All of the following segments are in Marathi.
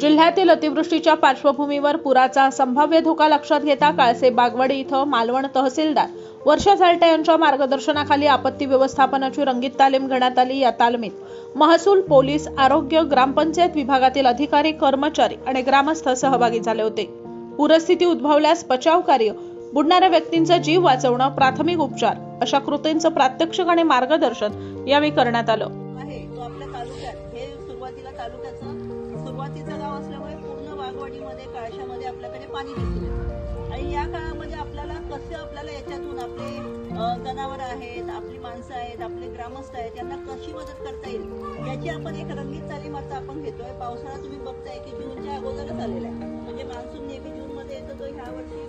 जिल्ह्यातील अतिवृष्टीच्या पार्श्वभूमीवर पुराचा संभाव्य धोका लक्षात घेता काळसे बागवाडी इथं मालवण तहसीलदार वर्षा साल्टे यांच्या मार्गदर्शनाखाली आपत्ती व्यवस्थापनाची रंगीत तालीम घेण्यात आली. या तालमीत महसूल पोलीस आरोग्य ग्रामपंचायत विभागातील अधिकारी कर्मचारी आणि ग्रामस्थ सहभागी झाले होते. पूरस्थिती उद्भवल्यास बचाव कार्य बुडणाऱ्या व्यक्तींचा जीव वाचवणं प्राथमिक उपचार अशा कृतींचं प्रात्यक्षिक आणि मार्गदर्शन यावेळी करण्यात आलं. सुरुवातीला तालुक्याचं सुरुवातीचं गाव असल्यामुळे पूर्ण वाघवाडीमध्ये काळशामध्ये आपल्याकडे पाणी दिसून येतं. आणि या काळामध्ये आपल्याला कसं आपल्याला याच्यातून आपले जनावर आहेत आपली माणसं आहेत आपले ग्रामस्थ आहेत यांना कशी मदत करता येईल याची आपण एक रंगीत तालीम आता आपण घेतोय. पावसाळा तुम्ही बघताय की जूनच्या अगोदरच आलेला आहे. म्हणजे मान्सून नेहमी जूनमध्ये येतो तो ह्या वर्षी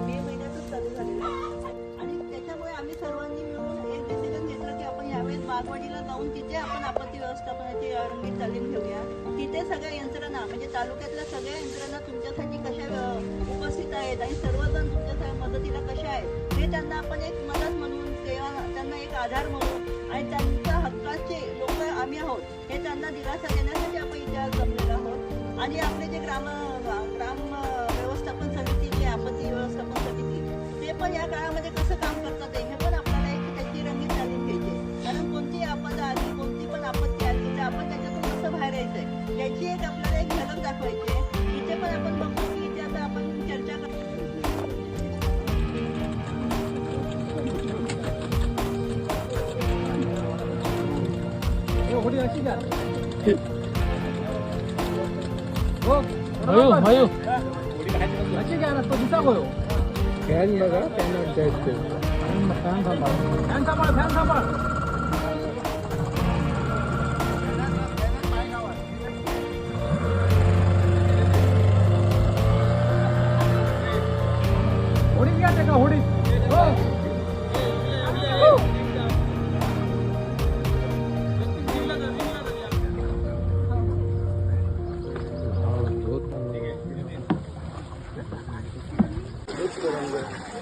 मे महिन्यातच चालू झालेला आहे. आणि त्याच्यामुळे आम्ही सर्वांनी मिळून एक डिसिजन घेतलं की आपण यावेळेस बागवाडीला जाऊन तिथे आपण आपत्ती व्यवस्थापन तुम्ही तालीम घेऊया. तिथे सगळ्या यंत्रणा म्हणजे तालुक्यातल्या सगळ्या यंत्रणा तुमच्यासाठी कशा उपस्थित आहेत आणि सर्वजण तुमच्या मदतीला कशा आहेत हे त्यांना आपण एक मदत म्हणून किंवा त्यांना एक आधार म्हणून आणि त्यांच्या हक्काचे लोक आम्ही आहोत हे त्यांना दिलासा देण्यासाठी आपण इथे जमलेलो आहोत. आणि आपले जे ग्राम ग्राम व्यवस्थापन समिती जे आपत्ती व्यवस्थापन समिती ते पण या काळामध्ये कसं काम करतात त्याच्यातून कसं बाहेर यायचंय याची एक आपल्याला एक झलक दाखवायची आहे इथे पण आपण बघतो की इथे आता आपण चर्चा करतो मयू मयू फॅन बघा फॅन ऍडजस्ट फॅन सांभाळ फॅन सांभाळ होडीत घ्या त्या का होडीत हो Let's go on there.